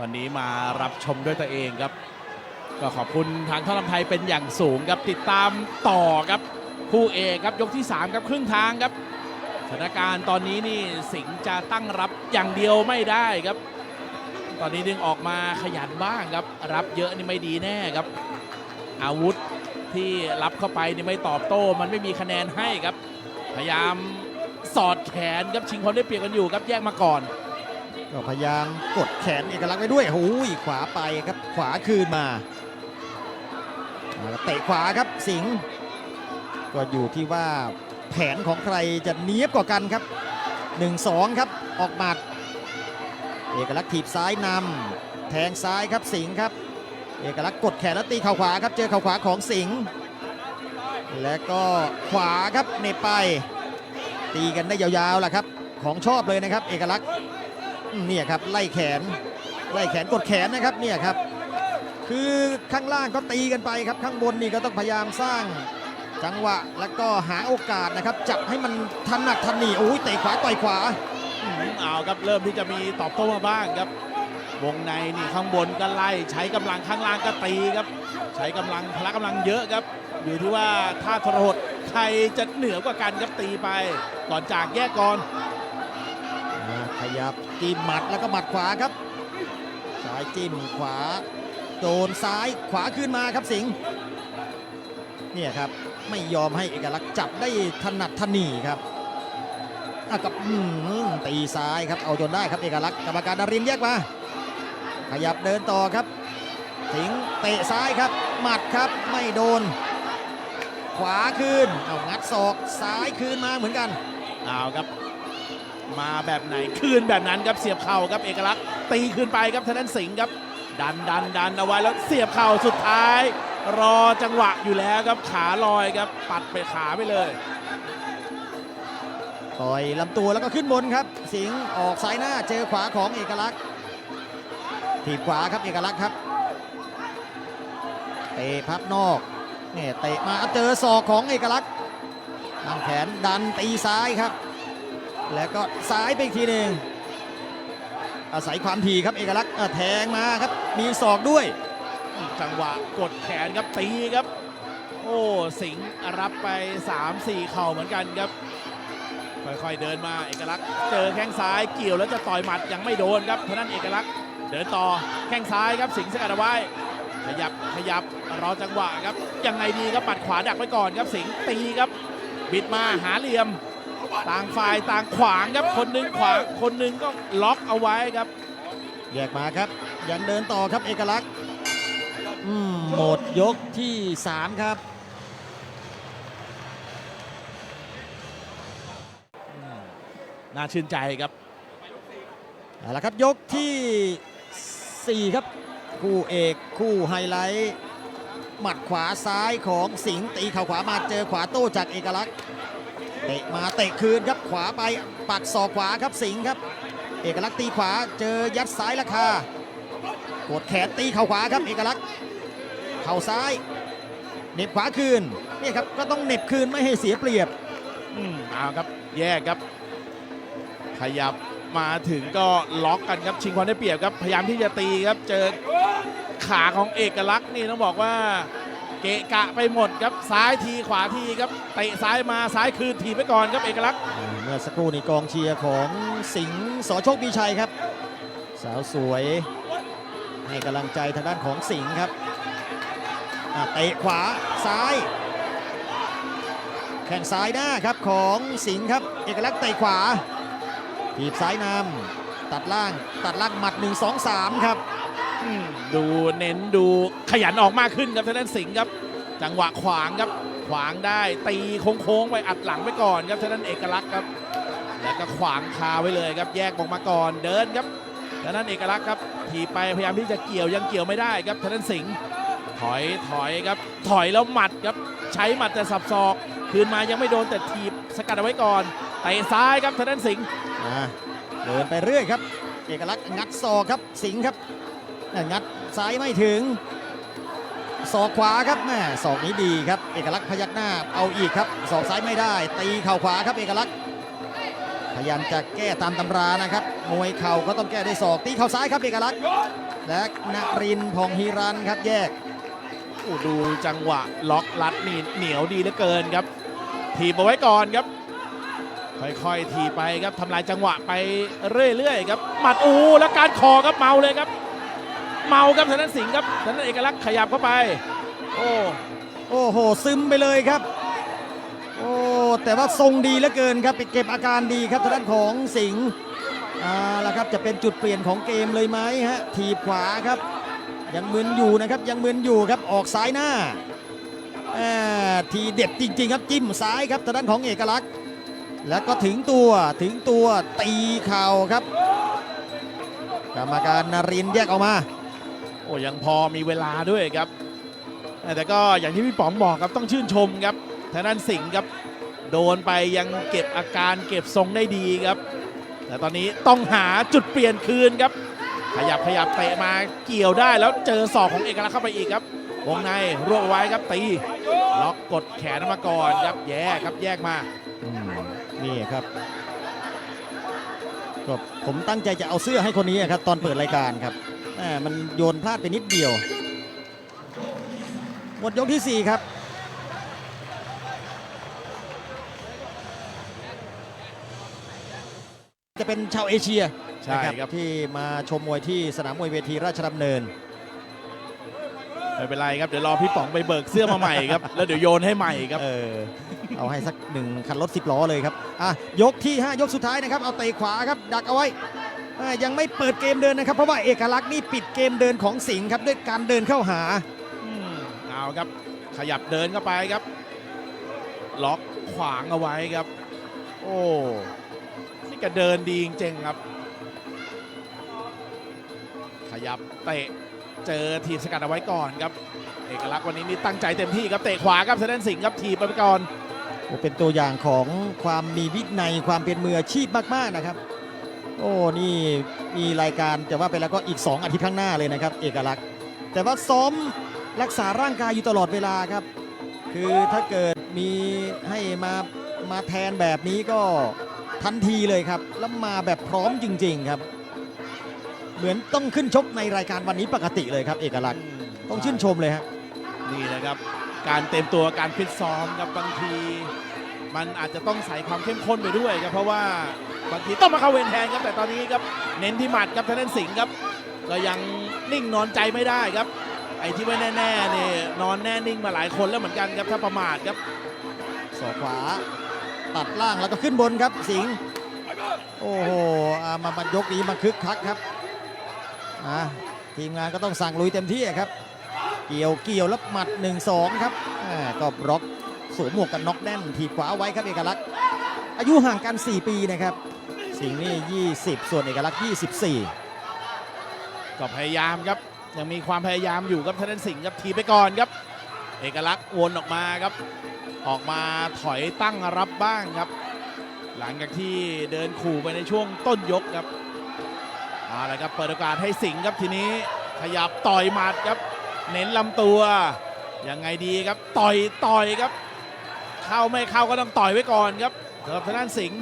วันนี้มารับชมด้วยตัวเองครับ ก็ขอบคุณทางท่าลำไทยเป็นอย่างสูงครับติดตามต่อครับคู่เอกครับยกที่ 3 ครับครึ่งทางครับสถานการณ์ตอนนี้นี่สิงห์จะตั้งรับอย่างเดียวไม่ได้ครับ ตอนนี้ดึงออกมาขยันบ้างครับ รับเยอะนี่ไม่ดีแน่ครับ อาวุธที่รับเข้าไปนี่ไม่ตอบโต้ มันไม่มีคะแนนให้ครับ พยายามสอดแขนครับชิงความได้เปรียบกันอยู่ครับแยกมาก่อน ก็พยายามกดแขนเอกลักษณ์ไว้ด้วยหูยขวาไปครับขวาคืนมามาเตะขวาครับสิงห์ก็อยู่ที่ว่าแผนของใครจะเนี้ยบกว่ากันครับ 1-2 ครับออกหมัดเอกลักษณ์ถีบซ้ายนำแทงซ้ายครับสิงห์ครับ เอกลักษณ์กดแขนแล้วตีเข่าขวาครับเจอเข่าขวาของสิงห์และก็ขวาครับเนไป ตีกันได้ยาวๆแหละครับ ของชอบเลยนะครับ เอกลักษณ์ เนี่ยครับไล่แขน ไล่แขนกดแขนนะครับเนี่ยครับ คือข้างล่างก็ตีกันไปครับ ข้างบนนี่ก็ต้องพยายามสร้างจังหวะแล้วก็หาโอกาสนะครับ จับให้มันทันหนักทันหนีโอ้ยเตะขวาต่อยขวาอืมเอาครับเริ่มที่จะมีตอบโต้มาบ้างครับ วงในนี่ข้างบนก็ไล่ใช้กำลังข้างล่างก็ตีครับ ใช้กำลังพละกำลังเยอะครับ อยู่ที่ว่าถ้าทรหดใครจะเหนือกว่ากันครับตีไป ก่อนจากแยกก่อน ยับจิ้มหมัดแล้วก็หมัดขวาครับซ้ายจิ้มขวา โดนซ้ายขวาขึ้นมาครับสิงห์เนี่ยครับไม่ยอมให้เอกลักษณ์จับได้ถนัดถนีครับอะกับอืมตีซ้ายครับเอาจนได้ครับเอกลักษณ์กรรมการดารินแยกมา ขยับเดินต่อครับสิงห์เตะซ้ายครับ หมัดครับไม่โดน ขวาคืนเอางัดศอกซ้ายคืนมาเหมือนกันเอาครับ มาแบบไหนคืนแบบนั้นครับเสียบเข่าครับเอกลักษณ์ตีคืนไปครับทางด้านสิงห์ครับ ดันดันดันเอาไว้แล้วเสียบเข่าสุดท้าย รอจังหวะอยู่แล้วครับขาลอยครับปัดไปขาไปเลยต่อยลำตัวแล้วก็ขึ้นบนครับ สิงห์ออกสายหน้าเจอขวาของเอกลักษณ์ถีบขวาครับเอกลักษณ์ครับเตะพับนอกเนี่ยเตะมาเจอศอกของเอกลักษณ์ตั้งแขนดันตีซ้ายครับ แล้วก็ซ้ายไปอีกทีหนึ่งอาศัยความถี่ครับเอกลักษณ์แทงมาครับ มีศอกด้วย จังหวะกดแขนครับตีครับ โอ้สิงรับไป 3-4 เข่าเหมือนกันครับ ค่อยๆเดินมาเอกลักษณ์เจอแข้งซ้ายเกี่ยวแล้วจะต่อยหมัดยังไม่โดนครับเทางด้นเอกลักษณ์เดินต่อแข้งซ้ายครับสิงสกัดเอาไว้ขยับขยับรอจังหวะครับยังไงดีครับปัดขวาดักไว้ก่อนครับสิงตีครับ บิดมาหาเหลี่ยม ต่างฝ่ายต่างขวางครับคนหนึงขวางคนหนึงก็ล็อกเอาไว้ครับ แยกมาครับ ยังเดินต่อครับเอกลักษณ์อืมหมดยกที่ 3 ครับน่าชื่นใจครับเอาละครับยกที่ 4 ครับ คู่เอกคู่ไฮไลท์ หมัดขวาซ้ายของสิงห์ตีเข่าขวามาเจอขวาโต้จากเอกลักษณ์ เตะมาเตะคืนครับขวาไปปักศอกขวาครับสิงห์ครับ เอกลักษณ์ตีขวาเจอยัดซ้ายราคากดแขนตีเข่าขวาครับเอกลักษณ์เข่าซ้ายเน็บขวาคืนนี่ครับก็ต้องเน็บคืนไม่ให้เสียเปรียบอืมเอาครับแยกครับ ขยับมาถึงก็ล็อกกันครับชิงความได้เปรียบครับพยายามที่จะตีครับเจอขาของเอกลักษณ์นี่ต้องบอกว่า เกะกะไปหมดครับซ้ายทีขวาทีครับเตะซ้ายมาซ้ายคืนทีไปก่อนครับเอกลักษณ์เมื่อสักครู่นี้กองเชียร์ของสิงห์สอโชคดีชัยครับ สาวสวยให้กำลังใจทางด้านของสิงห์ครับเตะขวาซ้าย แข่งซ้ายหน้าครับของสิงห์ครับ เอกลักษณ์เตะขวาถีบซ้ายนำตัดล่างตัดล่างหมัด 1 2 3 ครับ ดูเน้นดูขยันออกมากขึ้นครับทางด้านสิงห์ครับ จังหวะขวางครับ ขวางได้ตีโค้งๆไปอัดหลังไปก่อนครับทางด้านเอกลักษณ์ครับ แล้วก็ขวางคาไว้เลยครับ แยกออกมาก่อนเดินครับทางด้านเอกลักษณ์ครับถีบไปพยายามที่จะเกี่ยวยังเกี่ยวไม่ได้ครับทางด้านสิงห์ถอยถอยครับ ถอยแล้วหมัดครับ ใช้หมัดแต่สับศอก คืนมายังไม่โดนแต่ถีบสกัดเอาไว้ก่อนเตะซ้ายครับทางด้านสิงห์เดินไปเรื่อยครับ เอกลักษณ์งัดศอกครับสิงห์ครับ งัดซ้ายไม่ถึงศอกขวาครับแม่ศอกนี้ดีครับ เอกลักษณ์พยักหน้าเอาอีกครับศอกซ้ายไม่ได้ ตีเข่าขวาครับเอกลักษณ์พยายามจะแก้ตามตำรานะครับ มวยเข่าก็ต้องแก้ด้วยศอกตีเข่าซ้ายครับเอกลักษณ์และนรินทร์พองฮีรันครับแยกโอ้ดูจังหวะล็อกลัดนี่เหนียวดีเหลือเกินครับ ถีบเอาไว้ก่อนครับ ค่อยๆถีบไปครับทำลายจังหวะไปเรื่อยๆครับหมัดอูแล้วการคอครับเมาเลยครับ เมาครับธนันสิงห์ครับธนันเอกลักษณ์ขยับเข้าไป โอ้โอ้โห ซึมไปเลยครับ โอ้แต่ว่าทรงดีเหลือเกินครับเก็บอาการดีครับทางด้านของสิงห์อ่าละครับจะเป็นจุดเปลี่ยนของเกมเลยไหมฮะถีบขวาครับ ยังมึนอยู่นะครับยังมึนอยู่ครับออกซ้ายหน้าอ่าทีเด็ดจริง ๆ ครับจิ้มซ้ายครับทางด้านของเอกลักษณ์ แล้วก็ถึงตัวถึงตัวตีเข่าครับ กรรมการนารินแยกออกมา โอ้ยังพอมีเวลาด้วยครับ แต่ก็อย่างที่พี่ป๋อมบอกครับต้องชื่นชมครับทางด้านสิงห์ครับ โดนไปยังเก็บอาการเก็บทรงได้ดีครับ แต่ตอนนี้ต้องหาจุดเปลี่ยนคืนครับ ขยับขยับเตะมาเกี่ยวได้แล้วเจอศอกของเอกลักษณ์เข้าไปอีกครับ วงในรวบไว้ครับตีล็อกกดแขนมาก่อนครับแยกครับแยกมานี่ครับผมตั้งใจจะเอาเสื้อให้คนนี้ครับตอนเปิดรายการครับ แหมมันโยนพลาดไปนิดเดียว หมดยกที่ 4 ครับจะเป็นชาวเอเชียใช่นะครับที่มาชมมวยที่สนามมวยเวทีราชดำเนินไม่เป็นไรครับเดี๋ยวรอพี่ป๋องไปเบิกเสื้อมาใหม่ครับ แล้วเดี๋ยวโยนให้ใหม่ครับเออเอาให้สักหนึ่งคันรถสิบล้อเลยครับอะยกที่ 5 ยกสุดท้ายนะครับ เอาเตะขวาครับ ดักเอาไว้อะ ยังไม่เปิดเกมเดินนะครับ เพราะว่าเอกลักษณ์นี่ปิดเกมเดินของสิงห์ครับด้วยการเดินเข้าหาอืมเอาครับ ขยับเดินเข้าไปครับ ล็อกขวางเอาไว้ครับ โอ้นี่ก็เดินดีจริงๆครับ ขยับเตะเจอทีบสกัดเอาไว้ก่อนครับ เอกลักษณ์วันนี้นี่ตั้งใจเต็มที่ครับเตะขวาครับเซนสิงห์ครับทีบไปก่อนโอ้เป็นตัวอย่างของความมีวินัยความเป็นมืออาชีพมากๆนะครับ โอ้นี่มีรายการแต่ว่าไปแล้วก็อีก 2 อาทิตย์ข้างหน้าเลยนะครับ เอกลักษณ์ แต่ว่าซ้อมรักษาร่างกายอยู่ตลอดเวลาครับ คือถ้าเกิดมีให้มามาแทนแบบนี้ก็ทันทีเลยครับ แล้วมาแบบพร้อมจริง ๆครับ เหมือนต้องขึ้นชกในรายการวันนี้ปกติเลยครับ เอกลักษณ์ต้องชื่นชมเลยฮะนี่นะครับ การเต็มตัวการฟิตซ้อมครับบางที มันอาจจะต้องใส่ความเข้มข้นไปด้วยครับเพราะว่า บางทีต้องมาเข้าเวรแทนครับแต่ตอนนี้ครับเน้นที่หมัดครับทางด้านสิงห์ครับ ก็ยังนิ่งนอนใจไม่ได้ครับ ไอ้ที่ไม่แน่ๆนี่นอนแน่นิ่งมาหลายคนแล้วเหมือนกันครับถ้าประมาทครับศอกขวาตัดล่างแล้วก็ขึ้นบนครับสิงห์โอ้โหอ่ามามันยกนี้มาคึกคักครับอ่าทีมงานก็ต้องสั่งลุยเต็มที่ครับ เกี่ยวเกี่ยวแล้วหมัด 1-2 ครับอ่าก็บล็อกสวมหมวกกันน็อกแน่นถีบขวาเอาไว้ครับเอกลักษณ์อายุห่างกัน 4 ปีนะครับ สิงห์นี่ 20 ส่วนเอกลักษณ์ 24 ก็พยายามครับ ยังมีความพยายามอยู่ครับทางด้านสิงห์ครับทีไปก่อนครับ เอกลักษณ์วนออกมาครับ ออกมาถอยตั้งรับบ้างครับ หลังจากที่เดินขู่ไปในช่วงต้นยกครับเอาละครับเปิดโอกาสให้สิงห์ครับทีนี้ขยับต่อยหมัดครับ เน้นลำตัวยังไงดีครับ ต่อยต่อยครับ เข้าไม่เข้าก็ต้องต่อยไว้ก่อนครับสำหรับทางด้านสิงห์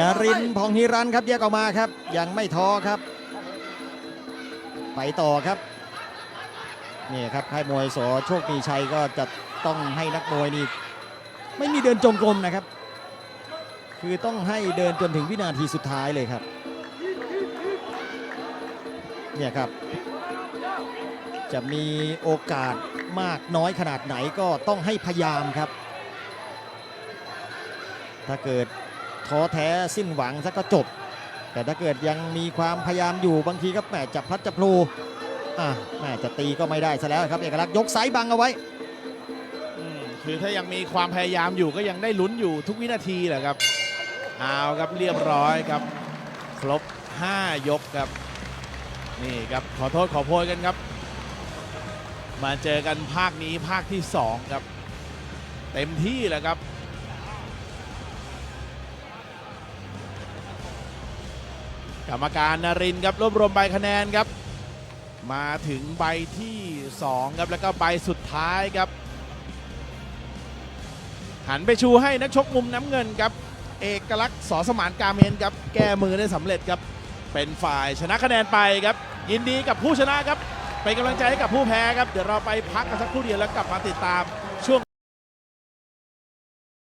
ดารินทร์พองฮิรันครับแยกออกมาครับ ยังไม่ท้อครับ ไปต่อครับนี่ครับค่ายมวยสโชคมีชัยก็จะต้องให้นักมวยนี่ไม่มีเดินจงกรมนะครับ คือต้องให้เดินจนถึงวินาทีสุดท้ายเลยครับเนี่ยครับ จะมีโอกาสมากน้อยขนาดไหนก็ต้องให้พยายามครับ ถ้าเกิด ท้อแท้สิ้นหวังซะก็จบ แต่ถ้าเกิดยังมีความพยายามอยู่บางทีก็แหมจับพลัดจับพลูอะแหมจะตีก็ไม่ได้ซะแล้วครับเอกลักษณ์ยกซ้ายบังเอาไว้คือถ้ายังมีความพยายามอยู่ก็ยังได้ลุ้นอยู่ทุกวินาทีแหละครับเอาครับเรียบร้อยครับ ครบ 5 ยกครับ นี่ครับขอโทษขอโพยกันครับ มาเจอกันภาคนี้ภาคที่ 2 ครับ เต็มที่แหละครับ กรรมการนรินทร์ครับรวบรวมใบคะแนนครับ มาถึงใบที่2ครับแล้วก็ใบสุดท้ายครับ หันไปชูให้นักชกมุมน้ำเงินครับ เอกลักษณ์สอสมานกาเมนครับ แก้มือได้สำเร็จครับ เป็นฝ่ายชนะคะแนนไปครับ ยินดีกับผู้ชนะครับเป็นกำลังใจให้กับผู้แพ้ครับ เดี๋ยวเราไปพักกันสักครู่เดียวแล้วกลับมาติดตาม